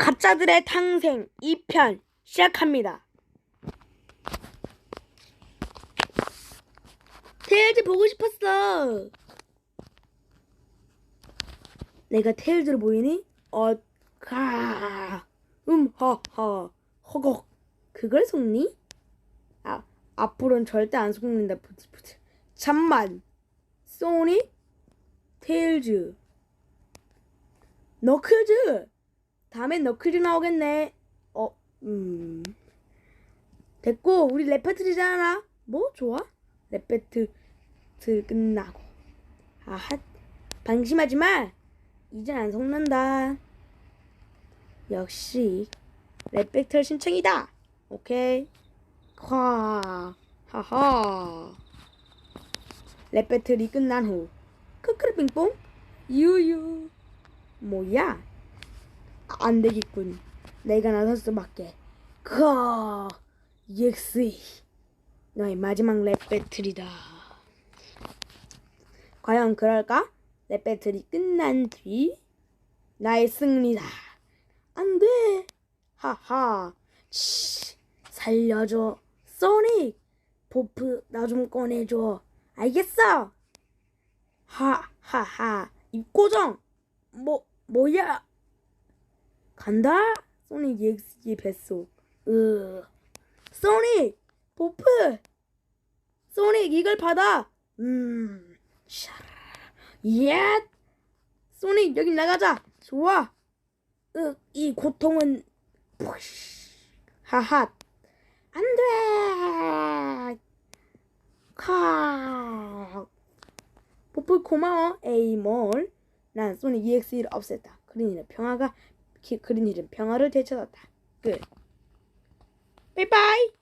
가짜들의 탄생 2편 시작합니다. 테일즈 보고 싶었어. 내가 테일즈로 보이니? 어, 가, 음, 허, 허, 허걱. 그걸 속니? 아, 앞으로는 절대 안 속는다. 부츠. 잠만. 소닉? 테일즈. 너클즈! 다음엔 너클즈 나오겠네. 어, 음. 됐고, 우리 랩 배틀이잖아. 뭐, 좋아? 랩 배틀 끝나고. 아하, 방심하지 마. 이젠 안 속는다. 역시, 랩 배틀 신청이다. 오케이. 화, 하하. 랩 배틀이 끝난 후. 크크르 빙뽕. 유유. 뭐야? 안 되겠군. 내가 나서서 수밖에. 그 EX 너의 마지막 랩 배틀이다. 과연 그럴까? 랩 배틀이 끝난 뒤 나의 승리다. 안 돼. 하하. 치. 살려줘. 소닉. 보프 나 좀 꺼내줘. 알겠어. 하하하. 입고정. 뭐 뭐야? 간다? 소닉 EX의 뱃속. 으. 소닉! 보프! 소닉 이걸 받아! 음. 소닉 여기 나가자! 좋아! 으, 이 고통은. 하하. 안 돼! 카. 보프 고마워. 에이 뭘. 난 소닉 EX를 없앴다. 그린이는 평화가 키- 그린이는 평화를 되찾았다. 끝. 바이바이.